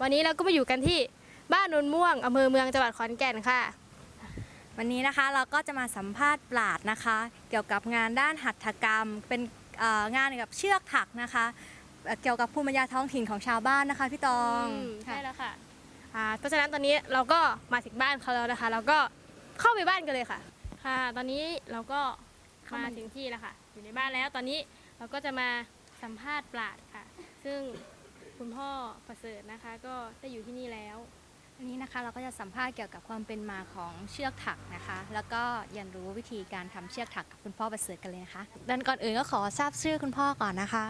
วันนี้เราก็มาอยู่กันที่บ้านนนม่วงอำเภอเมืองจังหวัดขอนแก่นค่ะ วันนี้นะคะเราก็จะมาสัมภาษณ์ปราดนะคะ เกี่ยวกับงานด้านหัตถกรรม เป็นเอ่องานเกี่ยวกับเชือกถักนะคะเอ่อเกี่ยวกับภูมิปัญญาท้องถิ่นของชาวบ้านนะคะพี่ตองอืมค่ะใช่แล้วค่ะอ่าเพราะฉะนั้นตอนนี้เราก็มาถึงบ้านเขาแล้วนะคะ เราก็เข้าไปบ้านกันเลยค่ะ ค่ะ ตอนนี้เราก็มา ถึงที่แล้วค่ะ อยู่ในบ้านแล้วตอนนี้เราก็จะมาสัมภาษณ์ปราดค่ะ ซึ่ง คุณพ่อประเสริฐนะคะ ก็ได้อยู่ที่นี่แล้ววันนี้นะคะเราก็จะสัมภาษณ์เกี่ยวกับความเป็นมาของเชือกถักนะคะ แล้วก็เรียนรู้วิธีการทำเชือกถักกับคุณพ่อประเสริฐกันเลยนะคะดันก่อนอื่นก็ขอทราบชื่อคุณพ่อก่อนนะคะ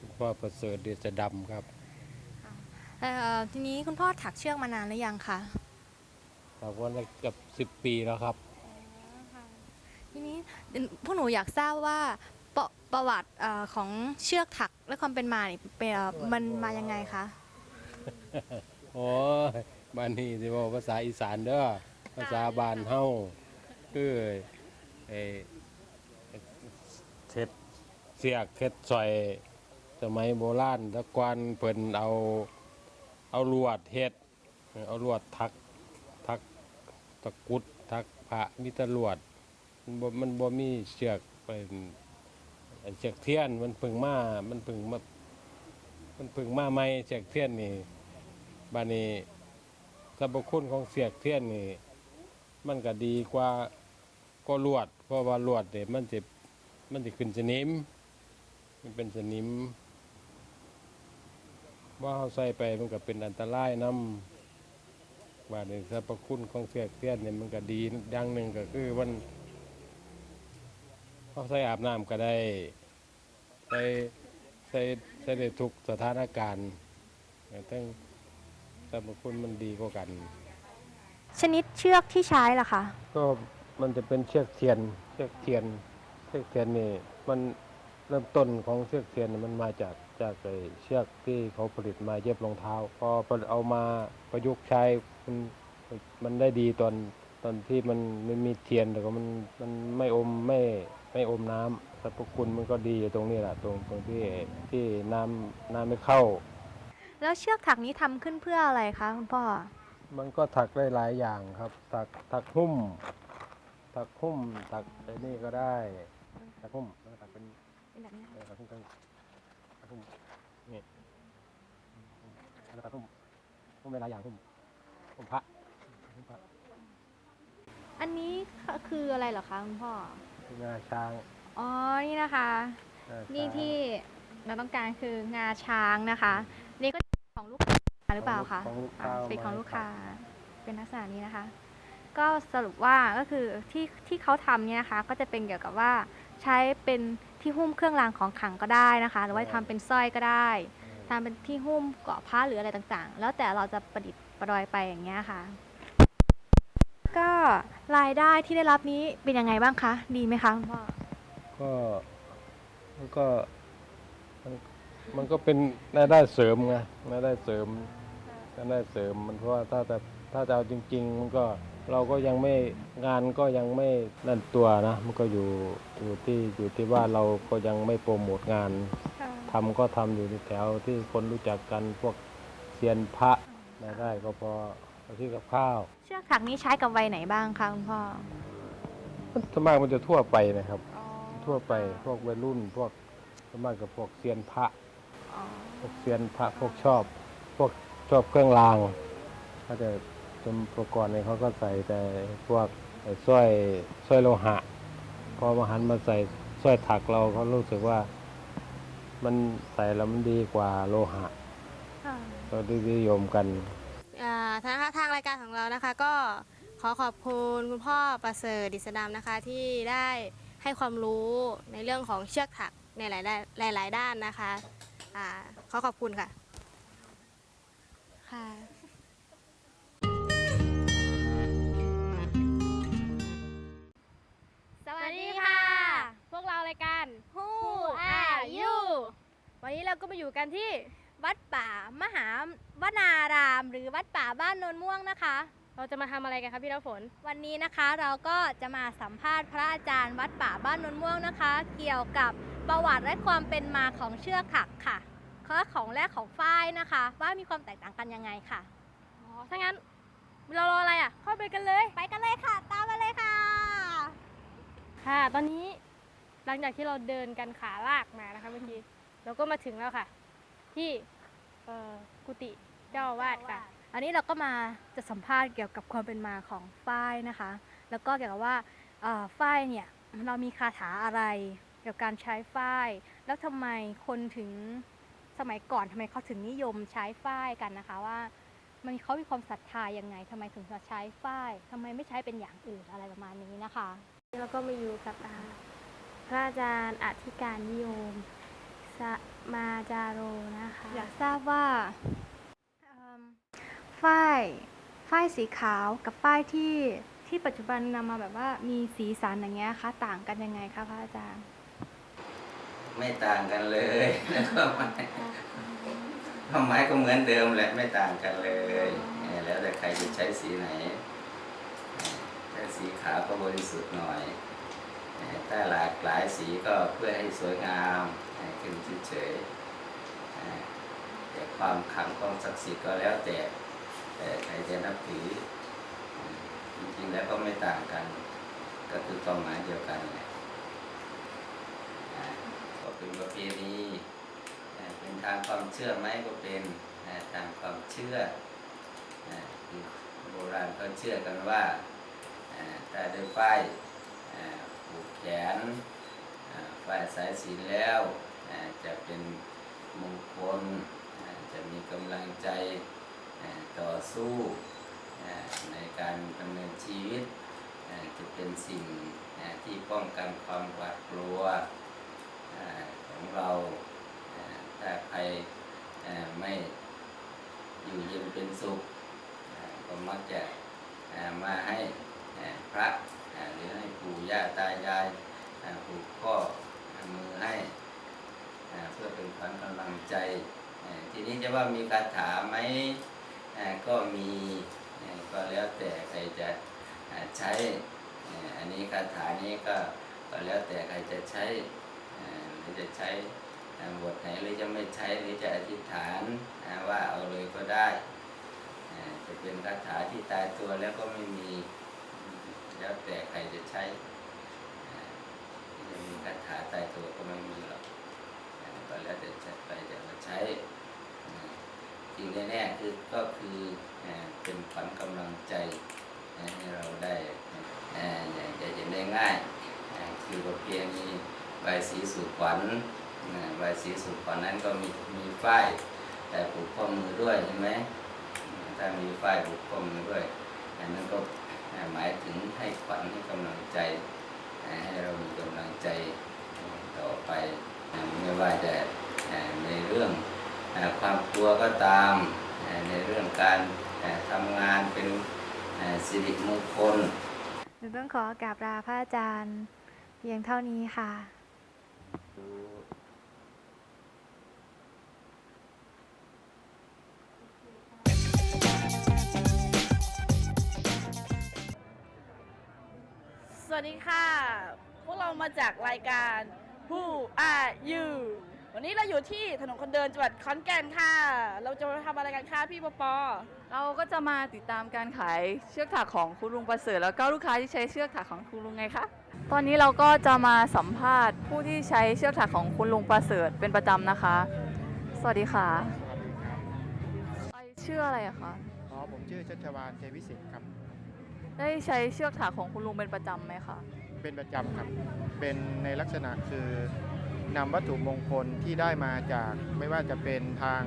คุณพ่อประเสริฐเดชดำครับเอ่อทีนี้คุณพ่อถักเชือกมานานหรือยังคะแต่ว่าได้เกือบสิบปีแล้วครับทีนี้พวกหนูอยากทราบว่า ประวัติเอ่อของเชือกถักและความเป็นมาเนี่ยเป็นเอ่อมันมายังไงคะโอ้ยบ้านนี้ที่ว่าภาษาอีสานเด้อภาษาบ้านเฮาคือไอ้เท็ดเสียกเท็ดซอยสมัยโบราณตะกวนเพิ่นเอาเอาลวดเฮ็ดเอาลวดทักทักตะกรุดทักพระมีแตลวดมันบ่มันบ่มีเชือกเป็น อันเชือกเทียนมันพึ่งมามันพึ่งมามันพึ่งมาใหม่เชือกเทียนนี่บานี้สรรพคุณของเสียกเทียนนี่มันก็ดีกว่าก็ลวด เพราะว่าลวดเนี่ยมันจะมันจะขึ้นสนิม มันเป็นสนิม ว่าเขาใส่ไปมันก็เป็นอันตรายน้ำบานี้สรรพคุณของเสียกเทียนเนี่ยมันก็ดีอย่างหนึ่งก็คือมัน เขาใส่อาบน้ำก็ได้ใส่ใส่ใส่ได้ทุกสถานการณ์ทั้งสรรพคุณมันดีกว่ากัน ชนิดเชือกที่ใช้ล่ะคะ ก็มันจะเป็นเชือกเทียน เชือกเทียน เชือกเทียนนี่มันเริ่มต้นของเชือกเทียนนี่มันมาจากจากไอ้เชือกที่เขาผลิตมาเย็บรองเท้า พอเอามาประยุกต์ใช้มันมันได้ดีตอนตอนที่มันไม่มีเทียนแต่ก็มันมันไม่อมไม่ ไม่อมน้ำสรรพคุณมันก็ดีตรงนี้แหละตรงตรงที่ที่น้ำน้ำไม่เข้า แล้วเชือกถักนี้ทำขึ้นเพื่ออะไรคะคุณพ่อ มันก็ถักได้หลายอย่างครับ ถักถักหุ้ม ถักหุ้มถักไอ้นี่ก็ได้ถักหุ้มแล้วก็ถักเป็นเป็นแบบนี้เออถักหุ้มกันถักหุ้มนี่แล้วก็ถักหุ้มหุ้มได้หลายอย่างหุ้มหุ้มพระหุ้มพระอันนี้คืออะไรเหรอคะคุณพ่อ งาช้างอ๋อ นี่นะคะ งาช้างนี่ที่เราต้องการคืองาช้างนะคะ นี่ก็ของลูกค้าหรือเปล่าคะของลูกอ่าค้าเป็นของลูกค้ามเป็นลักษณะนี้นะคะ ก็สรุปว่าก็คือที่ที่เขาทำเนี่ยนะคะ ก็จะเป็นเกี่ยวกับว่าใช้เป็นที่หุ้มเครื่องรางของขลังก็ได้นะคะ หรือว่าทำเป็นสร้อยก็ได้ทำเป็นที่หุ้มเกาะผ้าหรืออะไรต่างๆ แล้วแต่เราจะประดิษฐ์ประดอยไปอย่างเงี้ยค่ะ ก็รายได้ที่ได้รับนี้เป็นยังไงบ้างคะ ดีไหมคะคุณพ่อ ก็มันก็มันมันก็เป็นรายได้เสริมไงรายได้เสริมรายได้เสริมมันเพราะว่าถ้าแต่ถ้าจะเอาจริง ๆ มันก็เราก็ยังไม่งานก็ยังไม่นั่นตัวนะ มันก็อยู่อยู่ที่อยู่ที่ว่าเราก็ยังไม่โปรโมทงานทำก็ทำอยู่ในแถวที่คนรู้จักกันพวกเซียนพระรายได้ก็พอ เอาที่กับข้าว เชือกถักนี้ใช้กับวัยไหนบ้างคะคุณพ่อมันส่วนมากมันจะทั่วไปนะครับทั่วไปพวกวัยรุ่น พวกส่วนมากกับพวกเซียนพระพวกเซียนพระพวกชอบ พวกชอบเครื่องรางถ้าจะสมประกอบเนี่ยเขาก็ใส่แต่พวกไอ้สร้อยสร้อยโลหะ พอมาหันมาใส่สร้อยถักเราเขารู้สึกว่า มันใส่แล้วมันดีกว่าโลหะก็นิยมกัน เรานะคะก็ขอขอบคุณคุณพ่อประเสริฐดิษดำนะคะที่ได้ให้ความรู้ในเรื่องของเชือกถักในหลายด้านหลาย ๆ ด้านนะคะอ่าขอขอบคุณค่ะค่ะสวัสดีค่ะ พวกเรารายการ Who are you วันนี้เราก็มาอยู่กันที่ วัดป่ามหาวนาราม หรือวัดป่าบ้านโนนม่วงนะคะ เราจะมาทำอะไรกันคะพี่น้ำฝน วันนี้นะคะเราก็จะมาสัมภาษณ์พระอาจารย์วัดป่าบ้านโนนม่วงนะคะ เกี่ยวกับประวัติและความเป็นมาของเชือกถักค่ะและของแรกของฝ้ายนะคะ ว่ามีความแตกต่างกันยังไงค่ะ อ๋อ ถ้างั้นเรารออะไรอะ เข้าไปกันเลย ไปกันเลยค่ะ ตามมาเลยค่ะ ค่ะ ตอนนี้หลังจากที่เราเดินกันขาลากมานะคะเมื่อกี้ เราก็มาถึงแล้วค่ะ ที่เอ่อกุฏิเจ้าอาวาสค่ะ อันนี้เราก็มาจะสัมภาษณ์เกี่ยวกับความเป็นมาของฝ้ายนะคะ แล้วก็เกี่ยวกับว่าเอ่อฝ้ายเนี่ยเรามีคาถาอะไรเกี่ยวกับการใช้ฝ้าย แล้วทำไมคนถึงสมัยก่อนทำไมเขาถึงนิยมใช้ฝ้ายกันนะคะว่า มันเขามีความศรัทธายังไงทำไมถึงมาใช้ฝ้ายทำไมไม่ใช้เป็นอย่างอื่นอะไรประมาณนี้นะคะ แล้วก็มาอยู่กับอ่าพระอาจารย์อธิการนิยมส มาจาโรนะคะ อยากทราบว่าเอิ่มฝ้ายฝ้ายสีขาวกับฝ้ายที่ที่ปัจจุบันนำมาแบบว่ามีสีสันอย่างเงี้ยคะต่างกันยังไงคะพระอาจารย์ ไม่ต่างกันเลยแล้วก็ไม้ความหมายก็เหมือนเดิมแหละไม่ต่างกันเลยเออแล้วแต่ใครจะใช้สีไหนเออถ้าสีขาวก็บริสุทธิ์หน่อยเออถ้าหลากหลายสีก็เพื่อให้สวยงามเออ ขึ้นเฉยๆเออแต่ความขังความศักดิ์สิทธิ์ก็แล้วแต่แต่ใครจะนับถือ จริงๆแล้วก็ไม่ต่างกัน ก็คือความหมายเดียวกันแหละก็เป็นประเพณีเป็นทางความเชื่อไหมก็เป็นอ่าทางความเชื่อโบราณเขาเชื่อกันว่าอ่าถ้าได้ป้ายอ่าผูกแขนอ่าป้ายสายศีลแล้ว จะเป็นมงคลจะมีกำลังใจต่อสู้ในการดำเนินชีวิตจะเป็นสิ่งที่ป้องกันความหวาดกลัวของเราถ้าใครไม่อยู่เย็นเป็นสุขก็มักจะมาให้พระหรือให้ปู่ย่าตายายอ่าผูกข้อมือให้ พื่อเป็นขวัญกำลังใจ ทีนี้จะว่ามีคาถาไหมก็มีก็แล้วแต่ใครจะใช้ อันนี้คาถานี้ก็ก็แล้วแต่ใครจะใช้อ่าหรือจะใช้บทไหนหรือจะไม่ใช้หรือจะอธิษฐานว่าเอาเลยก็ได้จะเป็นคาถาที่ตายตัวแล้วก็ไม่มีแล้วแต่ใครจะใช้จะมีคาถาตายตัวก็ไม่มีหรอก อ่าก็แล้วแต่จะไปจะมาใช้อ่าจริงแน่ๆคือก็คือเป็นขวัญกำลังใจให้เราได้อย่างจะเห็นได้ง่ายคือประเพณีใบสีสู่ขวัญนใบสีสู่ขวัญนั้นก็มีมีป้ายแต่ผูกข้อมือด้วยเห็นไหมถ้ามีป้ายผูกข้อมือด้วยอันนั้นก็หมายถึงให้ขวัญให้กำลังใจให้เรามีกำลังใจต่อไป ไม่ว่าจะอ่าในเรื่องอ่าความกลัวก็ตามอ่าในเรื่องการอ่าทำงานเป็นอ่าสิริมงคลหนูต้องขอกราบลาพระอาจารย์เพียงเท่านี้ค่ะสวัสดีค่ะ พวกเรามาจากรายการ Who Are You วันนี้เราอยู่ที่ถนนคนเดินจังหวัดขอนแก่นค่ะ เราจะมาทำอะไรกันคะพี่ปอปอ เราก็จะมาติดตามการขายเชือกถักของคุณลุงประเสริฐแล้วก็ลูกค้าที่ใช้เชือกถักของคุณลุงไงคะ ตอนนี้เราก็จะมาสัมภาษณ์ผู้ที่ใช้เชือกถักของคุณลุงประเสริฐเป็นประจำนะคะ สวัสดีค่ะไอชื่ออะไรอะคะ อ๋อผมชื่อชัชวานเทวิสิทธิ์ครับ ได้ใช้เชือกถักของคุณลุงเป็นประจำไหมคะ เป็นประจำครับ เป็นในลักษณะคือนำวัตถุมงคลที่ได้มาจากไม่ว่าจะเป็นทาง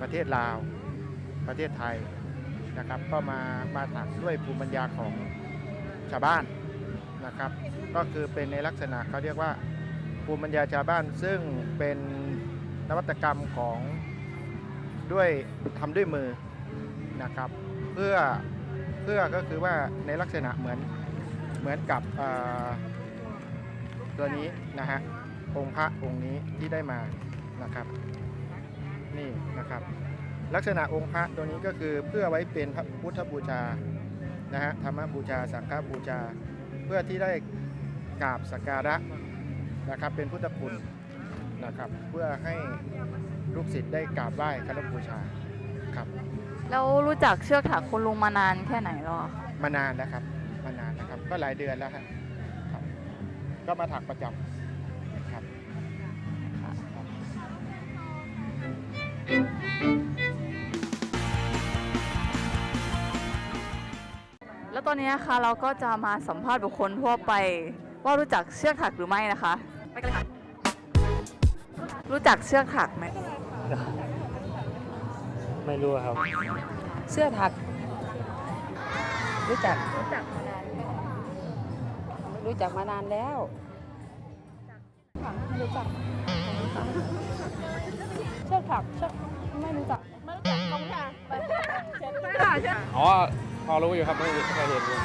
ประเทศลาว ประเทศไทยนะครับ ก็มามาถักด้วยภูมิปัญญาของชาวบ้านนะครับ ก็คือเป็นในลักษณะเขาเรียกว่าภูมิปัญญาชาวบ้านซึ่งเป็นนวัตกรรมของด้วยทำด้วยมือนะครับ เพื่อเพื่อก็คือว่าในลักษณะเหมือน เหมือนกับเอ่อตัวนี้นะฮะองค์พระองค์นี้ที่ได้มานะครับ นี่นะครับ ลักษณะองค์พระตัวนี้ก็คือเพื่อไว้เป็นพระพุทธบูชานะฮะธรรมบูชาสังฆบูชา เพื่อที่ได้กราบสักการะนะครับ เป็นพุทธคุณนะครับ เพื่อให้ลูกกดิ์สิทธิ์ได้กราบไหว้เคารพบูชาครับ แล้วรู้จักเชือกถักคุณลุงมานานแค่ไหนแล้วอะมานานแล้วครับ ก็หลายเดือนแล้วครับครับ ก็มาถักประจำครับแล้วตอนนี้นะคะเราก็จะมาสัมภาษณ์บุคคลทั่วไป ว่ารู้จักเชือกถักหรือไม่นะคะไปกันเลยค่ะรู้จักเชือกถักไหมไม่รู้ครับ เสื้อถัก รู้จักรู้จัก มานานแล้วเชือกถักเชือกไม่รู้จักไม่รู้จักกองค่ะไปเช็ดค่ะเช็ดอ๋อพอรู้อยู่ครับไม่เคยเห็นอยู่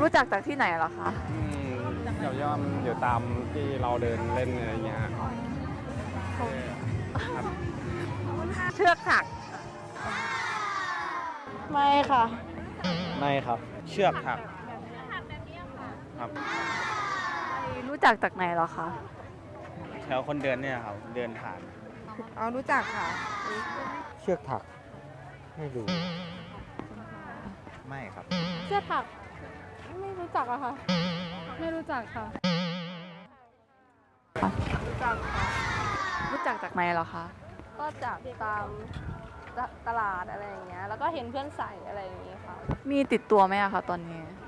รู้จักจากที่ไหนเหรอคะอืมเดี๋ยวย่อมอยู่ตามที่เราเดินเล่นอะไรอย่างเงี้ยฮะเชือกถัก ไม่ค่ะ ไม่ครับ เชือกถัก ครับ รู้จักจากไหนเหรอคะแถวคนเดินเนี่ยครับ เดินผ่าน เอารู้จักค่ะ เชือกถัก ไม่รู้ ไม่ครับ เสื้อถัก ไม่รู้จักอะค่ะ ไม่รู้จักค่ะ รู้จักจากไหนเหรอคะก็จากตามตตลาดอะไรอย่างเงี้ย แล้วก็เห็นเพื่อนใส่อะไรอย่างเงี้ยค่ะ มีติดตัวไหมอะคะตอนนี้ม